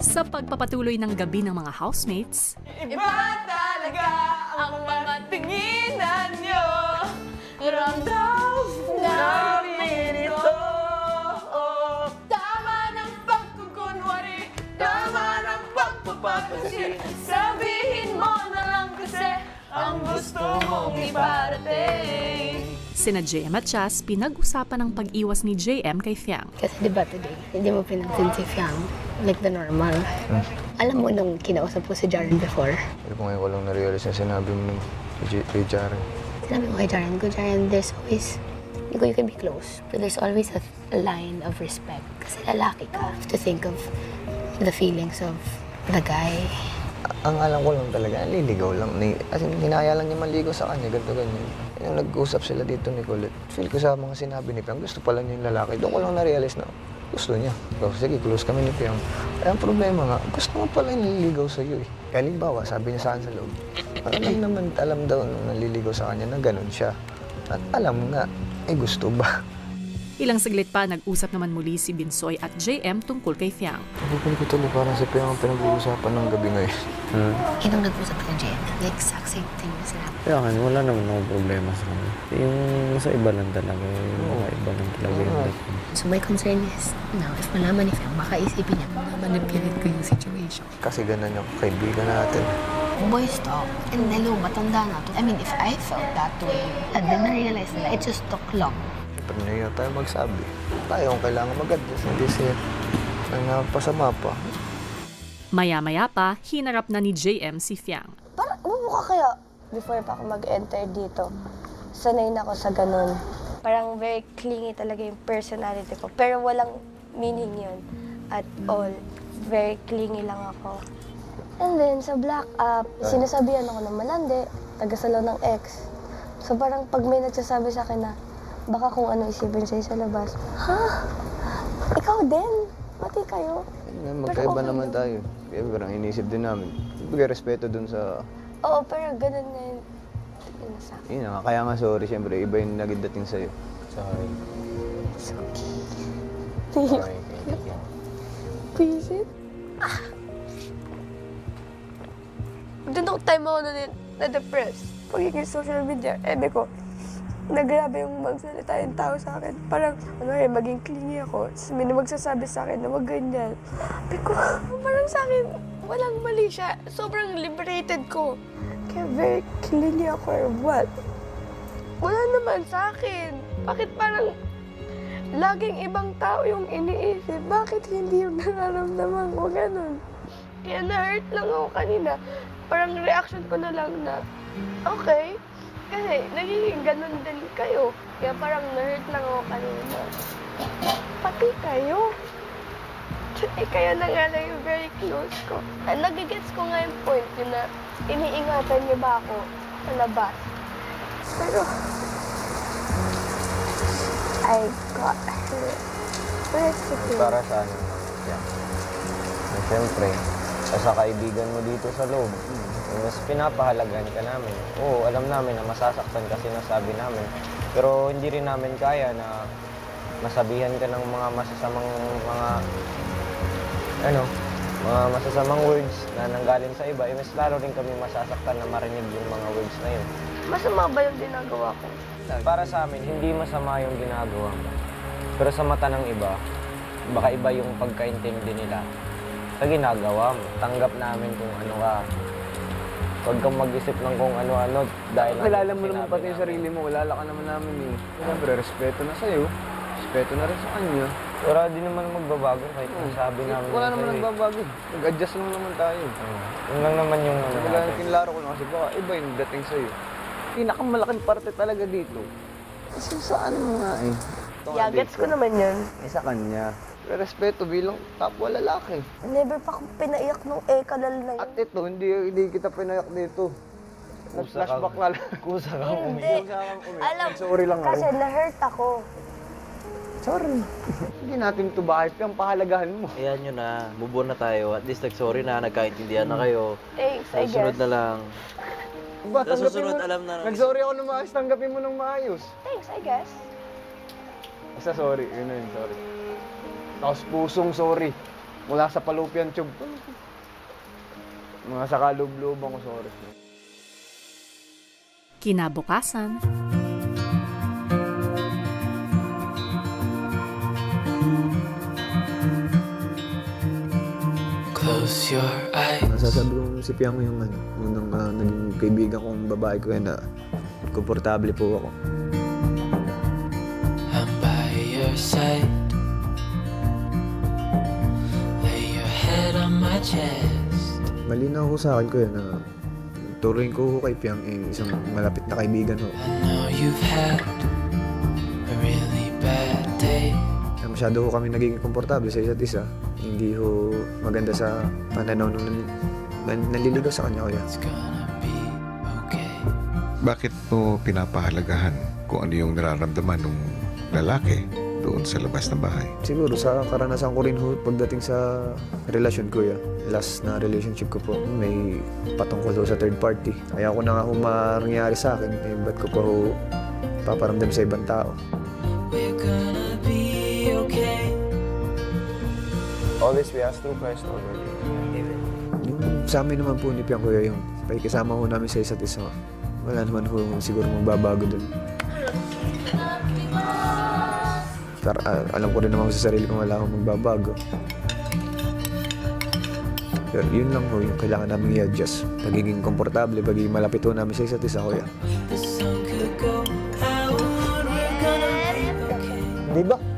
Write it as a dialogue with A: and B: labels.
A: Sa pagpapatuloy ng gabi ng mga housemates,
B: Iba talaga ang mga tinginan nyo. Ramdam namin ito. Tama ng pagkukunwari. Tama ng pagpapapansin Sabihin mo na lang kasi Ang gusto mong iparating
A: sina JM at Chas pinag-usapan ang pag-iwas ni JM kay Fiang.
C: Kasi di ba today, hindi mo pinansin si Fiang like the normal. Alam mo nung kinausap ko si Jaren before,
D: Pero kung ngayon ko lang na-realize na sinabi mo kay kay Jaren.
C: sinabi ko kay Jaren, ko Jaren, there's always, you, you can be close, but there's always a, a line of respect. Kasi lalaki ka, you have to think of the feelings of the guy.
D: Ang alam ko lang talaga, liligaw lang. Ni, as in, hinaya lang niya maligo sa kanya, ganito ganyan. Yung nag-usap sila dito ni Colette, feel ko sa mga sinabi ni Piang, gusto pala niya yung lalaki. Doon ko lang na-realize na gusto niya. So, sige, close kami ni Piang. Kaya ang problema nga, gusto mo pala yung naliligaw sa iyo eh. Kaya halimbawa, sabi niya sa akin sa loob, alam naman, alam daw nung naliligaw sa kanya na ganun siya. At alam nga, eh gusto ba?
A: Ilang saglit pa, nag-usap naman muli si Binsoy at JM tungkol kay Fiang.
D: Bukod ko tuloy parang si Piang ang pinag-uusapan ng gabi ngayon.
E: Hmm.
C: Yun ang nag-usap ka Jen, the exact same thing na sinabi.
E: Kaya kan, wala naman akong problema sa kanya. Yung sa iba lang talaga, yung mga iba lang talaga yung dating.
C: So my concern is, now, if malaman ni Fiang, baka isipin niya, manipulate ko yung situation.
D: Kasi ganun yung kaibigan natin.
C: Boys talk. And hello, matanda na to. I mean, if I felt that way, and then na-realize na it just took long.
D: Na tayo magsabi. Tayo ang kailangan mag-adjust. Hindi siya ang napasama pa.
A: Maya-maya pa, hinarap na ni JM si Fiang.
F: Parang bumuka kaya before pa ako mag-enter dito. Sanay na ako sa ganun. Parang very clingy talaga yung personality ko. Pero walang meaning yun at all. Very clingy lang ako. And then sa black up, sinasabihan ako ng malandi, tagasalaw ng ex. So parang pag may nagsasabi sa akin na, baka kung ano isipin sa'yo sa labas, ha? Ikaw din? Pati kayo?
D: Yun, Magkaiba
F: okay
D: naman tayo. Kaya parang inisip din namin. Bigay respeto dun sa...
F: Oo, pero ganun na yun. Yun na sa akin.
D: Yun nga, kaya nga sorry, siyempre, iba yung naging dating sa'yo.
E: Sorry.
F: It's okay.
E: Sorry.
F: Visit? Ah. Doon ako time ako na, na-depress. Pagiging social media, ebe ko, nagrabe yung magsalita yung tao sa akin. Parang, ano eh, maging clingy ako. May magsasabi sa akin na wag ganyan. Sabi ko, parang sa akin, walang mali siya. Sobrang liberated ko. Kaya very clingy ako or what? Wala naman sa akin. Bakit parang laging ibang tao yung iniisip. Bakit hindi yung nararamdaman ko ganun? Kaya na-hurt lang ako kanina. Parang reaction ko na lang na, okay. Kasi nagiging ganun din kayo. Kaya parang na-hurt lang ako kanina. Pati kayo. Eh, kayo na nga lang yung very close ko. Ah, nagigets ko nga yung point yun na iniingatan niyo ba ako sa labas. Pero, I got hurt. It's okay.
D: Para sa ano. Na siyempre, sa kaibigan mo dito sa loob, mas pinapahalagahan ka namin. Oo, alam namin na masasaktan kasi nasabi namin. Pero hindi rin namin kaya na masabihan ka ng mga masasamang mga ano, mga masasamang words na nanggaling sa iba, eh, mas lalo rin kami masasaktan na marinig yung mga words na yun.
F: Masama ba yung ginagawa ko?
D: Para sa amin, hindi masama yung ginagawa mo. Pero sa mata ng iba, baka iba yung pagkaintindi nila sa ginagawa mo. Tanggap namin kung ano ka. Huwag kang mag-isip ng kung ano-ano dahil lang
G: Kilala mo naman pati yung sarili mo, kilala ka naman namin eh. Siyempre, respeto na sa'yo. Respeto na rin sa kanya.
D: Wala din naman magbabago kahit sabi namin.
G: Wala naman
D: eh.
G: nagbabago. Nag-adjust lang naman tayo.
D: Oo. Yun lang naman yung ano
G: Wala
D: natin.
G: kinlaro ko lang kasi baka iba yung dating sa'yo. Pinakamalaking parte talaga dito. Kasi sa ano nga eh.
F: Yeah, gets ko naman yun.
G: eh, sa kanya. Respeto bilang kapwa lalaki.
F: Never pa akong pinaiyak nung ekalal na yun.
G: At ito, hindi, hindi kita pinayak dito. Nag-flashback na lang.
D: Kusa ka
F: Hindi. Alam,
G: Sorry lang
F: kasi
G: ako.
F: na-hurt ako.
G: Sorry. hindi natin ito bahayp yung pahalagahan mo.
H: Ayan nyo na, move on na tayo. At least nag-sorry na, nagkaintindihan na kayo.
F: Thanks, I
H: susunod
F: guess.
H: na lang.
G: Ba,
H: Sa susunod,
G: mo-
H: alam na.
G: Nag-sorry ako ng maayos, tanggapin mo ng maayos.
F: Thanks, I guess.
G: Basta sorry, yun na yun, sorry. Tapos pusong sorry. Mula sa Palupian Tube. Mga sa kalub-lubang ko, sorry.
A: Kinabukasan,
I: Close your eyes.
D: Nasasabi ko si Piang yung ano, unang ah, naging kaibigan kong babae ko na komportable po ako.
I: I'm by your side. My chest.
D: Malinaw ko sa akin ko yan na turing ko ho kay Piang eh, isang malapit na kaibigan ho.
I: I know you've had a really bad day.
D: Na masyado ho kami naging komportable sa isa't isa. Hindi ho maganda sa pananaw nung nan- nan- naliligaw sa kanya ko yan.
I: It's gonna be okay.
J: Bakit mo pinapahalagahan kung ano yung nararamdaman ng lalaki doon sa labas ng bahay?
D: Siguro sa karanasan ko rin ho pagdating sa relasyon ko ya. Last na relationship ko po, may patungkol ho sa third party. Kaya ko na nga ho mangyari sa akin, eh, ba't ko pa ho paparamdam sa ibang tao.
I: We're gonna be okay.
G: All this we ask through Christ, Lord.
D: Yung sa amin naman po ni Piang Kuya, yung pakikisama ho namin sa isa't isa. Wala naman ho siguro magbabago dun. Pero ah, alam ko rin naman sa sarili ko wala akong magbabago. Pero yun lang ho, yung kailangan namin i-adjust. Pagiging komportable, pagiging malapit ho namin sa isa't isa, kuya.
G: Di ba?